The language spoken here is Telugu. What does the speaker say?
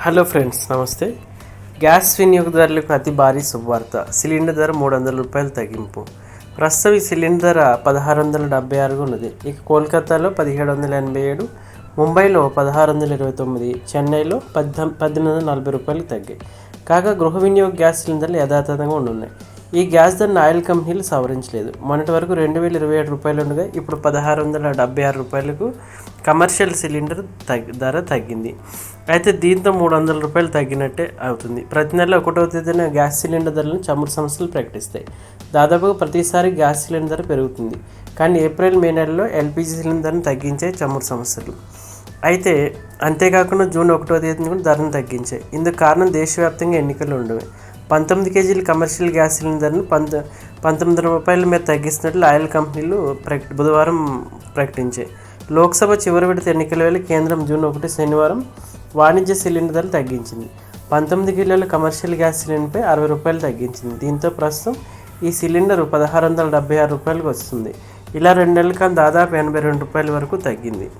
హలో ఫ్రెండ్స్ నమస్తే. గ్యాస్ వినియోగదారులకు అతి భారీ శుభవార్త. సిలిండర్ ధర మూడు వందల రూపాయలు తగ్గింపు. ప్రస్తుతం ఈ సిలిండర్ ధర పదహారు వందల డెబ్బై ఆరుగా ఉన్నది. ఇక కోల్కతాలో పదిహేడు వందల ఎనభై ఏడు ముంబైలో పదహారు వందల ఇరవై తొమ్మిది చెన్నైలో పద్దె పద్దెనిమిది వందల నలభై రూపాయలు తగ్గాయి. కాగా గృహ వినియోగ గ్యాస్ సిలిండర్లు యథాతథంగా ఉండున్నాయి ఈ గ్యాస్ ధరను ఆయిల్ కంపెనీలు సవరించలేదు. మొన్నటి వరకు రెండు వేల ఇరవై ఏడు రూపాయలు ఉండగా ఇప్పుడు పదహారు వందల డెబ్బై ఆరు రూపాయలకు కమర్షియల్ సిలిండర్ తగ్గి ధర తగ్గింది. అయితే దీంతో మూడు వందల రూపాయలు తగ్గినట్టే అవుతుంది. ప్రతి నెల ఒకటో తేదీన గ్యాస్ సిలిండర్ ధరలను చమురు సంస్థలు ప్రకటిస్తాయి. దాదాపుగా ప్రతిసారి గ్యాస్ సిలిండర్ ధర పెరుగుతుంది. కానీ ఏప్రిల్ మే నెలలో ఎల్పిజి సిలిండర్ను తగ్గించే చమురు సంస్థలు అయితే అంతేకాకుండా జూన్ ఒకటో తేదీన కూడా ధరను తగ్గించాయి. ఇందుకు కారణం దేశవ్యాప్తంగా ఎన్నికలు ఉండవు. పంతొమ్మిది కేజీల కమర్షియల్ గ్యాస్ సిలిండర్ను పంత పంతొమ్మిది రూపాయల మీద తగ్గిస్తున్నట్లు ఆయిల్ కంపెనీలు ప్రక బుధవారం ప్రకటించాయి. లోక్సభ చివరి విడత ఎన్నికల వేళ కేంద్రం జూన్ ఒకటి శనివారం వాణిజ్య సిలిండర్ ధరలు తగ్గించింది. పంతొమ్మిది కిలోల కమర్షియల్ గ్యాస్ సిలిండర్పై అరవై రూపాయలు తగ్గించింది. దీంతో ప్రస్తుతం ఈ సిలిండర్ పదహారు వందల డెబ్బై ఆరు రూపాయలకు వస్తుంది. ఇలా రెండు నెలల దాదాపు ఎనభై రెండు రూపాయల వరకు తగ్గింది.